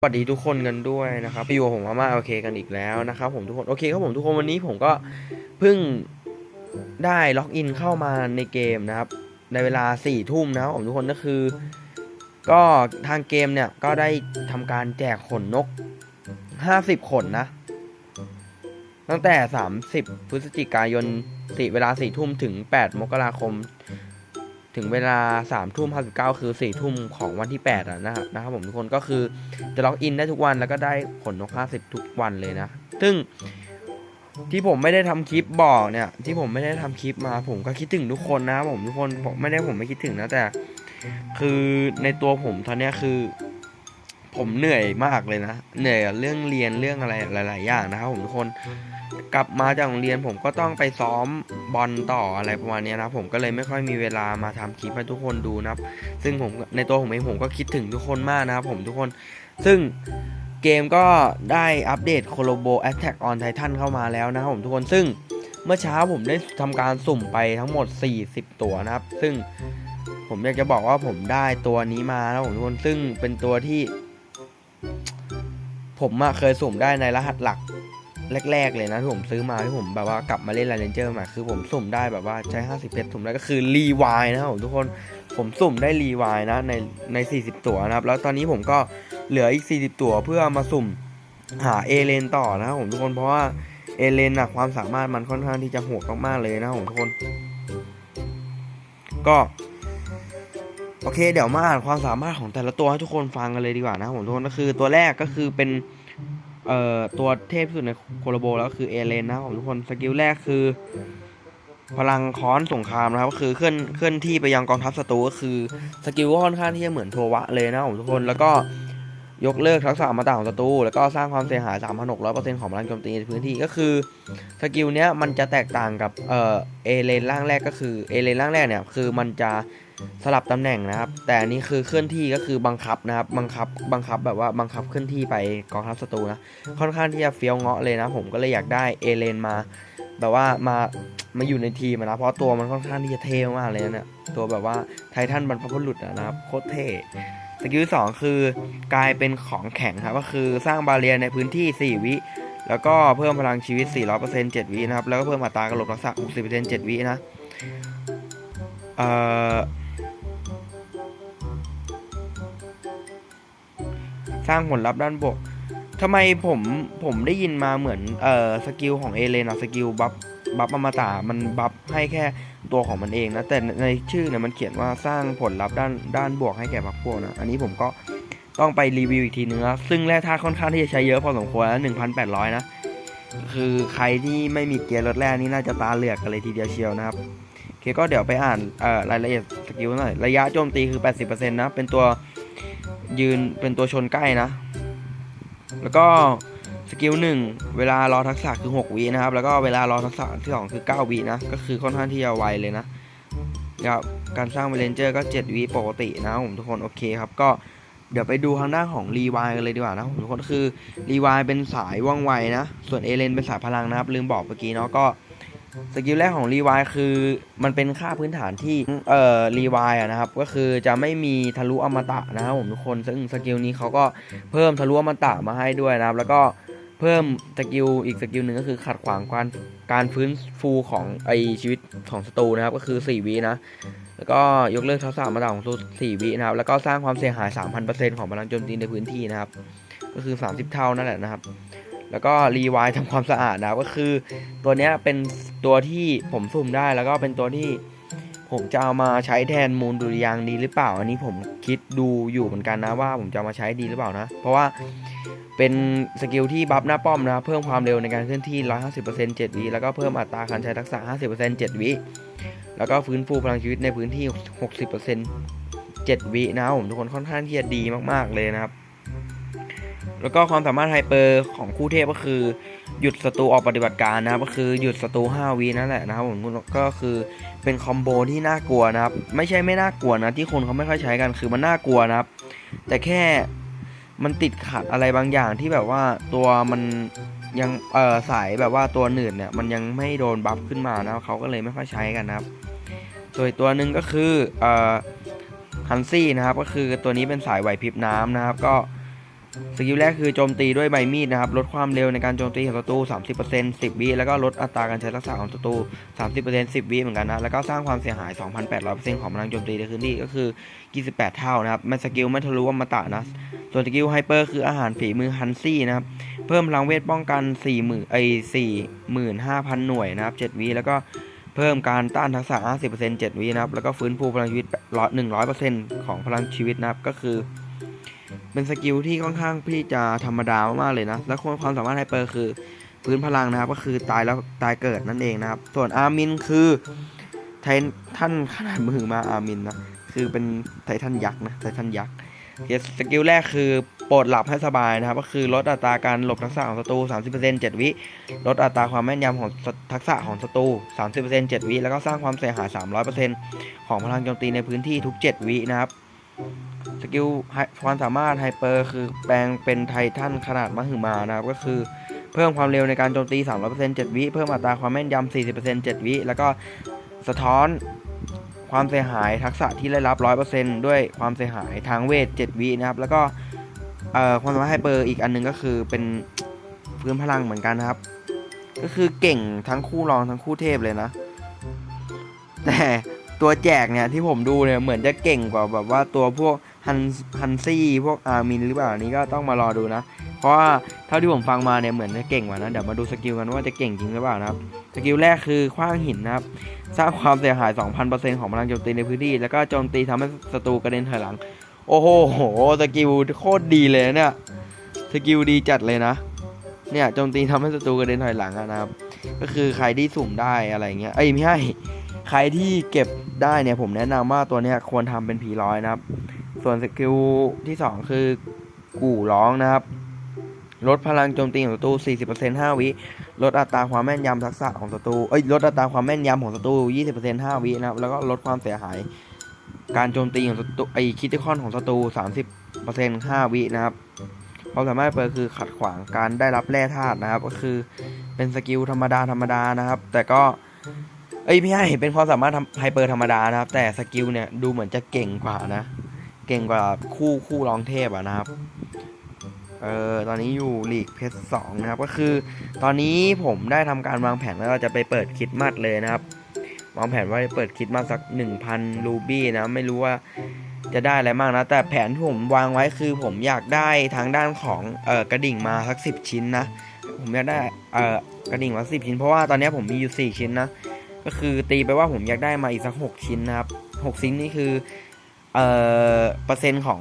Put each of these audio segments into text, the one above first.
สวัสดีทุกคนกันด้วยนะครับอยู่กับผมอาม่าโอเคกันอีกแล้วนะครับผมทุกคนโอเคครับผมทุกคนวันนี้ผมก็เพิ่งได้ล็อกอินเข้ามาในเกมนะครับในเวลาสี่ทุ่มนะครับผมทุกคนก็คือ ก็ทางเกมเนี่ยก็ได้ทำการแจกขนนกห้าสิบขนนะ ตั้งแต่สามสิบพฤศจิกายนสี่เวลาสี่ทุ่มถึงแปดมกราคม ถึงเวลาสามทุ่มห้าสิบเก้าคือสี่ทุ่มของวันที่แปดอะนะครับนะครับผมทุกคนก็คือจะล็อกอินได้ทุกวันแล้วก็ได้ผลนกห้าสิบทุกวันเลยนะ ซึ่งที่ผมไม่ได้ทำคลิปบอกเนี่ย ที่ผมไม่ได้ทำคลิปมา ผมก็คิดถึงทุกคนนะผมทุกคนผมไม่ได้ผมไม่คิดถึงนะแต่ คือในตัวผมตอนนี้คือ ผมเหนื่อยมากเลยนะเหนื่อยกับเรื่องเรียนเรื่องอะไรหลาย ๆ อย่างนะครับผมทุกคน กลับมาจากโรงเรียนผมก็ต้องไปซ้อมบอลต่ออะไรประมาณนี้นะผมก็เลยไม่ค่อยมีเวลามาทำคลิปให้ทุกคนดูนะครับ ซึ่งผมในตัวผมเองผมก็คิดถึงทุกคนมากนะครับผมทุกคน ซึ่งเกมก็ได้อัปเดต c o l o b o Attack on Titan เข้ามาแล้วนะครับผมทุกคนซึ่งเมื่อเช้าผมได้ทำการสุ่มไปทั้งหมด 40 ตัวนะครับ ซึ่งผมอยากจะบอกว่าผมได้ตัวนี้มาแล้วผมทุกคนซึ่งเป็นตัวที่ ผมเคยสุ่มได้ในรหัสหลัก แรก ๆ เลยนะที่ผมซื้อมาที่ผมแบบว่ากลับมาเล่นไลเลนเจอร์มาคือผมสุ่มได้แบบว่าใช้50เพชรสุ่มได้ก็คือรีวายนะครับผมทุกคนผมสุ่มได้รีวายนะในใน 40 ตัวนะครับ แล้วตอนนี้ผมก็เหลืออีก 40 ตัวเพื่อมาสุ่มหาเอเลนต่อนะครับผมทุกคนเพราะว่าเอเลนนะความสามารถมันค่อนข้างที่จะโหดมากๆเลยนะครับผมทุกคน ก็โอเคเดี๋ยวมาอ่านความสามารถของแต่ละตัวให้ทุกคนฟังกันเลยดีกว่านะครับผมทุกคนก็คือตัวแรกก็คือเป็น เอ่อตัวเทพที่สุดในโคโลโบแล้วก็คือเอเลนนะครับผมทุกคนสกิลแรกคือ พลังค้อนสงครามนะครับก็คือเคลื่อนเคลื่อนที่ไปยังกองทัพศัตรูก็คือสกิลก็ค่อนข้างที่จะเหมือนโทวะเลยนะครับผมทุกคนแล้วก็ ยกเลิกทักษะมาตราของศัตรูแล้วก็สร้างความเสียหาย 3,600%ของพลังโจมตีในพื้นที่ก็คือสกิลเนี้ยมันจะแตกต่างกับเออเอเลนร่างแรกก็คือเอเลนร่างแรกเนี่ยคือมันจะสลับตำแหน่งนะครับ แต่อันนี้คือเคลื่อนที่ก็คือบังคับนะครับ บังคับบังคับแบบว่าบังคับเคลื่อนที่ไปกองทัพศัตรูนะค่อนข้างที่จะเฟี้ยวเงาะเลยนะผมก็เลยอยากได้เอเลนมาแบบว่ามามาอยู่ในทีมนะเพราะตัวมันค่อนข้างที่จะเท่มากเลยนะเนี่ยตัวแบบว่าไททันบรรพบุรุษนะครับโคตรเท่ สกิลที่สองคือกลายเป็นของแข็งครับก็คือสร้างบาเรียในพื้นที่ 4 วิ แล้วก็เพิ่มพลังชีวิต 400% 7 วินะครับ แล้วก็เพิ่มอัตรากระโดดทักษะ 60% 7 วินะเอ่อสร้างผลลัพธ์ด้านบวกทำไมผมผมได้ยินมาเหมือนเอ่อสกิลของเอเลนอะสกิลบัฟ บัฟอมตะมันบัฟให้แค่ตัวของมันเองนะ แต่ในชื่อเนี่ยมันเขียนว่าสร้างผลลัพธ์ด้านด้านบวกให้แก่พรรคพวกนะ อันนี้ผมก็ต้องไปรีวิวอีกทีนึงนะซึ่งแร่ธาตุค่อนข้างที่จะใช้เยอะพอสมควรนะหนึ่งพันแปดร้อยนะ คือใครที่ไม่มีเกียร์รถแร่นี่น่าจะตาเหลือกกันเลยทีเดียวเชียวนะครับโอเคก็เดี๋ยวไปอ่านรายละเอียดสกิลหน่อย ระยะโจมตีคือ 80%นะ เป็นตัวยืนเป็นตัวชนใกล้นะ แล้วก็ สกิลหนึ่งเวลารอทักษะคือ 6วินะครับ แล้วก็เวลารอทักษะที่2คือ 9วินะ ก็คือค่อนข้างที่จะไวเลยนะครับการสร้างเรนเจอร์ก็ 7วิปกตินะครับผมทุกคนโอเคครับ ก็เดี๋ยวไปดูทางด้านของรีวายกันเลยดีกว่านะผมทุกคนคือรีวายเป็นสายว่องไวนะ ส่วนเอเลนเป็นสายพลังนะครับ ลืมบอกเมื่อกี้เนาะก็สกิลแรกของรีวายคือมันเป็นค่าพื้นฐานที่เอ่อรีวายนะครับ ก็คือจะไม่มีทะลุอมตะนะครับผมทุกคนซึ่งสกิลนี้เขาก็เพิ่มทะลุอมตะมาให้ด้วยนะครับ แล้วก็ เพิ่มสกิลอีกสกิลหนึ่งก็คือขัดขวางการการฟื้นฟูของไอชีวิตของศัตรูนะครับ ก็คือ 4 วินะ แล้วก็ยกเลิกทักษะมาตาของศัตรู4วินะครับ แล้วก็สร้างความเสียหาย 3,000%ของพลังโจมตีในพื้นที่นะครับ ก็คือ 30 เท่านั่นแหละนะครับ แล้วก็รีไวท์ทำความสะอาดนะก็คือตัวเนี้ยเป็นตัวที่ผมสุ่มได้แล้วก็เป็นตัวที่ผมจะเอามาใช้แทนมูลดุริยางดีหรือเปล่า อันนี้ผมคิดดูอยู่เหมือนกันนะว่าผมจะมาใช้ดีหรือเปล่านะ เพราะว่า เป็นสกิลที่บัฟหน้าป้อมนะครับเพิ่มความเร็วในการเคลื่อนที่ 150% 7วิแล้วก็เพิ่มอัตราการใช้ทักษะ 50% 7วิแล้วก็ฟื้นฟูพลังชีวิตในพื้นที่ 60% 7วินะครับผมทุกคนค่อนข้างที่จะดีมาก ๆ เลยนะครับ แล้วก็ความสามารถไฮเปอร์ของคู่เทพก็คือหยุดศัตรูออกปฏิบัติการนะครับ ก็คือหยุดศัตรู5วินั่นแหละนะครับผมก็คือเป็นคอมโบที่น่ากลัวนะครับ ไม่ใช่ไม่น่ากลัวนะที่คนเขาไม่ค่อยใช้กันคือมันน่ากลัวนะครับ แต่แค่ มันติดขัดอะไรบางอย่างที่แบบว่าตัวมันยังเออสายแบบว่าตัวหนืดเนี่ยมันยังไม่โดนบัฟขึ้นมานะเขาก็เลยไม่ค่อยใช้กันนะครับตัวตัวหนึ่งก็คือเออฮันซี่นะครับก็คือตัวนี้เป็นสายไหวพริบน้ำนะครับ ก็ สกิลแรกคือโจมตีด้วยใบมีดนะครับ ลดความเร็วในการโจมตีของศัตรู 30% 10 วิแล้วก็ลดอัตราการใช้ทักษะของศัตรู 30% 10 วิเหมือนกันนะ แล้วก็สร้างความเสียหาย 2,800%ของพลังโจมตีในพื้นที่ก็คือ 28 เท่านะครับมันสกิลไม่ทะลุอมตะนะ ส่วนสกิลไฮเปอร์คืออาหารฝีมือฮันซี่นะครับ เพิ่มพลังเวทป้องกัน 40,000ไอ้45,000 หน่วยนะครับ 7 วิแล้วก็เพิ่มการต้านทักษะ 50% 7 วินะครับ แล้วก็ฟื้นฟูพลังชีวิต100%ของพลังชีวิตนะครับ ก็คือ เป็นสกิลที่ค่อนข้างที่จะธรรมดามากๆเลยนะ แล้วความสามารถไฮเปอร์คือพื้นพลังนะครับ ก็คือตายแล้วตายเกิดนั่นเองนะครับ ส่วนอาร์มินคือไททันขนาดมือมาอาร์มินนะ คือเป็นไททันยักษ์นะ ไททันยักษ์สกิลแรกคือโปรดหลับให้สบายนะครับ ก็คือลดอัตราการหลบทักษะของศัตรู 30% 7 วิ ลดอัตราความแม่นยำของทักษะของศัตรู 30% 7 วิ แล้วก็สร้างความเสียหาย 300%ของพลังโจมตีในพื้นที่ทุก 7 วินะครับ สกิลความสามารถไฮเปอร์คือแปลงเป็นไททันขนาดมหึมานะครับ ก็คือเพิ่มความเร็วในการโจมตี 300% 7 วิ เพิ่มอัตราความแม่นยำ40% 7 วิ แล้วก็สะท้อนความเสียหายทักษะที่ได้รับ 100%ด้วยความเสียหายทางเวท 7 วินะครับ แล้วก็ความสามารถไฮเปอร์อีกอันหนึงก็คือเป็นพื้นพลังเหมือนกันนะครับ ก็คือเก่งทั้งคู่รองทั้งคู่เทพเลยนะ แต่ตัวแจกเนี่ยที่ผมดูเนี่ยเหมือนจะเก่งกว่าแบบว่าตัวพวก ฮันฮันซี่พวกอาร์มินหรือเปล่านี้ก็ต้องมารอดูนะ เพราะว่าเท่าที่ผมฟังมาเนี่ยเหมือนจะเก่งกว่านะเดี๋ยวมาดูสกิลกันว่าจะเก่งจริงหรือเปล่านะครับสกิลแรกคือคว้างหินนะครับสร้างความเสียหาย 2,000%ของพลังโจมตีในพื้นที่ แล้วก็โจมตีทำให้ศัตรูกระเด็นถอยหลัง โอ้โหสกิลโคตรดีเลยนะเนี่ยสกิลดีจัดเลยนะ เนี่ยโจมตีทำให้ศัตรูกระเด็นถอยหลังนะครับ ก็คือใครที่สุ่มได้อะไรเงี้ยเอ้ยไม่ใช่ใครที่เก็บได้เนี่ยผมแนะนำว่าตัวเนี้ยควรทำเป็นผีร้อยนะครับ ส่วนสกิลที่ 2 คือกู่ร้องนะครับ ลดพลังโจมตีของศัตรู 40% 5 วิ ลดอัตราความแม่นยำทักษะของศัตรู เอ้ย ลดอัตราความแม่นยำของศัตรู 20% 5 วินะครับ แล้วก็ลดความเสียหาย การโจมตีของศัตรู ไอ้คิติคอนของศัตรู 30% 5 วินะครับความสามารถเปิดคือขัดขวางการได้รับแร่ธาตุนะครับ ก็คือเป็นสกิลธรรมดาธรรมดานะครับ แต่ก็เอ้ยพี่ให้เป็นความสามารถไฮเปอร์ธรรมดานะครับ แต่สกิลเนี่ยดูเหมือนจะเก่งกว่านะ เก่งกว่าคู่คู่รองเทพอะนะครับ เออตอนนี้อยู่ลีกเพชรสองนะครับ ก็คือ ตอนนี้ผมได้ทำการวางแผนแล้วเราจะไปเปิดคิดมัดเลยนะครับ วางแผนว่าจะเปิดคิดมัดสัก 1,000รูบี้นะ ไม่รู้ว่าจะได้อะไรมากนะ แต่แผนที่ผมวางไว้คือผมอยากได้ทางด้านของเออกระดิ่งมาสักสิชิ้นนะ ผมอยากได้เออกระดิ่งมาสิบชิ้น เพราะว่าตอนนี้ผมมีอยู่ 4 ชิ้นนะ ก็คือตีไปว่าผมอยากได้มาอีกสักหกชิ้นนะครับหกชิ้นนี่คือ เอ่อเปอร์เซ็นต์ของ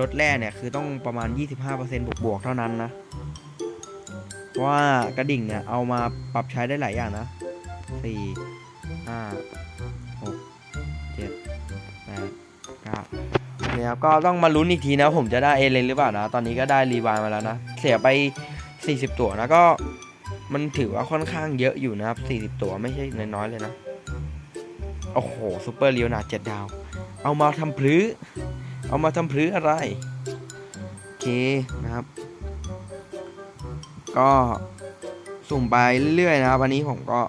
รถแร่เนี่ยคือต้องประมาณ 25%บวกบวกเท่านั้นนะว่ากระดิ่งเนี่ยเอามาปรับใช้ได้หลายอย่างนะสี่ห้าหกเจ็ดแปดเก้าเนี่ยครับก็ต้องมาลุ้นอีกทีนะผมจะได้เอเลนหรือเปล่านะ ตอนนี้ก็ได้รีวายมาแล้วนะ เสียไป 40 ตัวนะก็มันถือว่าค่อนข้างเยอะอยู่นะครับ 40 ตัวไม่ใช่น้อยๆเลยนะ โอ้โหซูเปอร์เลียวนาเจ็ดดาว เอามาทำพลื้เอามาทำพลื้อะไร โอเคนะครับ ก็สุ่มไปเรื่อยๆนะครับวันนี้ผมก็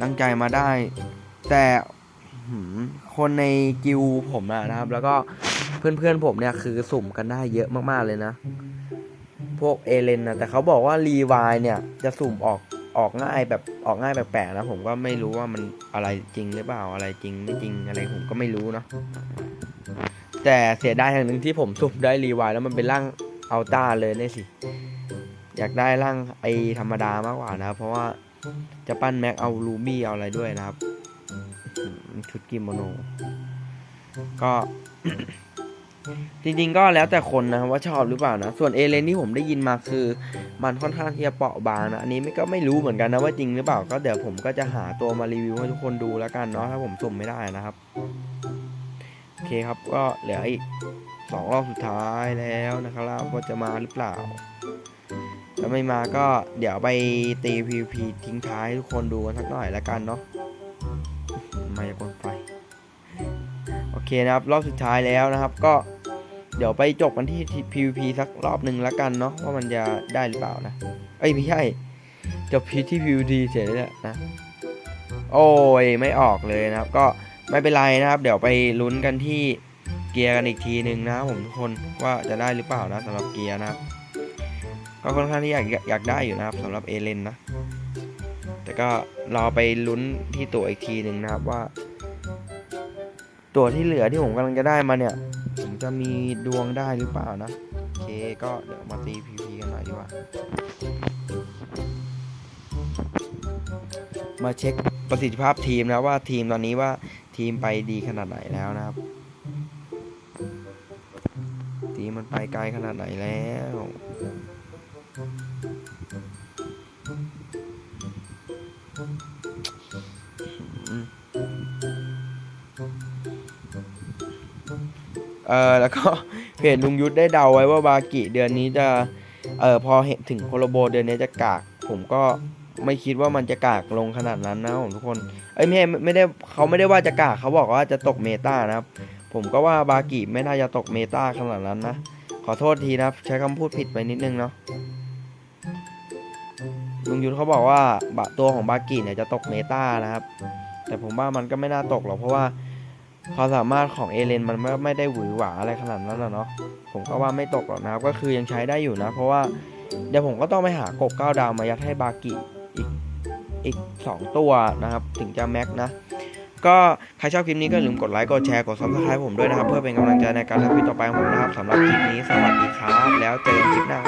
ตั้งใจมาได้ แต่คนในกิวผมนะครับ แล้วก็เพื่อนๆผมเนี่ยคือสุ่มกันได้เยอะมากๆเลยนะ พวกเอเลนนะแต่เขาบอกว่ารีวายเนี่ยจะสุ่มออก ออกง่ายแบบออกง่ายแปลกๆนะผมก็ไม่รู้ว่ามันอะไรจริงหรือเปล่าอะไรจริงไม่จริงอะไรผมก็ไม่รู้เนาะแต่เสียดายอย่างหนึ่งที่ผมสุ่มได้รีวายแล้วมันเป็นร่างอัลต้าเลยเนี่ยสิ อยากได้ร่างไอธรรมดามากกว่านะครับ เพราะว่าจะปั้นแม็กเอาลูบี้เอาอะไรด้วยนะครับ ชุดกิโมโนก็ จริงๆก็แล้วแต่คนนะว่าชอบหรือเปล่านะ ส่วนเอเลนที่ผมได้ยินมาคือ มันค่อนข้างที่จะเปราะบางนะ อันนี้ไม่ก็ไม่รู้เหมือนกันนะว่าจริงหรือเปล่า ก็เดี๋ยวผมก็จะหาตัวมารีวิวให้ทุกคนดูแล้วกันเนาะถ้าผมสุ่มไม่ได้นะครับ โอเคครับก็เหลืออีกสองรอบสุดท้ายแล้วนะครับว่าจะมาหรือเปล่าถ้าไม่มาก็เดี๋ยวไปตี PVP ทิ้งท้ายทุกคนดูกันสักหน่อยแล้วกันเนาะไมายากลไฟโอเคนะครับ รอบสุดท้ายแล้วนะครับ ก็ เดี๋ยวไปจบกันที่ PVP สักรอบหนึ่งแล้วกันเนาะว่ามันจะได้หรือเปล่านะ เอ้ยไม่ใช่จบพีที่ PVP เฉยเลยนะ โอ้ยไม่ออกเลยนะครับ ก็ไม่เป็นไรนะครับ เดี๋ยวไปลุ้นกันที่เกียร์กันอีกทีหนึ่งนะผมทุกคนว่าจะได้หรือเปล่านะสำหรับเกียร์นะครับก็ค่อนข้างที่อยากอยากได้อยู่นะครับสำหรับเอเลนนะ แต่ก็รอไปลุ้นที่ตัวอีกทีหนึ่งนะครับว่า ตัวที่เหลือที่ผมกำลังจะได้มาเนี่ย จะมีดวงได้หรือเปล่านะ โอเคก็เดี๋ยวมาตีพีพีกันหน่อยดีกว่า มาเช็คประสิทธิภาพทีมนะว่าทีมตอนนี้ว่าทีมไปดีขนาดไหนแล้วนะครับ ทีมมันไปไกลขนาดไหนแล้ว เออแล้วก็เพจลุงยุทธได้เดาไว้ว่าบากิเดือนนี้จะเออพอเห็นถึงโคโลโบเดือนนี้จะกาก ผมก็ไม่คิดว่ามันจะกากลงขนาดนั้นนะผมทุกคน เอ้ยไม่ไม่ได้เขาไม่ได้ว่าจะกากเขาบอกว่าจะตกเมตานะครับ ผมก็ว่าบากิไม่น่าจะตกเมตาขนาดนั้นนะ ขอโทษทีนะใช้คำพูดผิดไปนิดนึงเนาะลุงยุทธเขาบอกว่าบะตัวของบากิเนี่ยจะตกเมตานะครับ แต่ผมว่ามันก็ไม่น่าตกหรอกเพราะว่า ความสามารถของเอเลนมันไม่ไมได้หวือหวาอะไรขนาดนั้นนะเนาะผมก็ว่าไม่ตกหรอกนะครับ ก็คือยังใช้ได้อยู่นะ เพราะว่าเดี๋ยวผมก็ต้องไปหากบก้าดาวมายัดให้บากิอีกอีกสองตัวนะครับ ถึงจะแม็กนะ ก็ใครชอบคลิปนี้ก็อย่าลืมกดไลค์กดแชร์กด subscribe ผมด้วยนะครับ เพื่อเป็นกำลังใจในการทำคลิปต่อไปของผมนะครับสำหรับคลิปนี้สวัสดีครับ แล้วเจอกันคลิปหน้า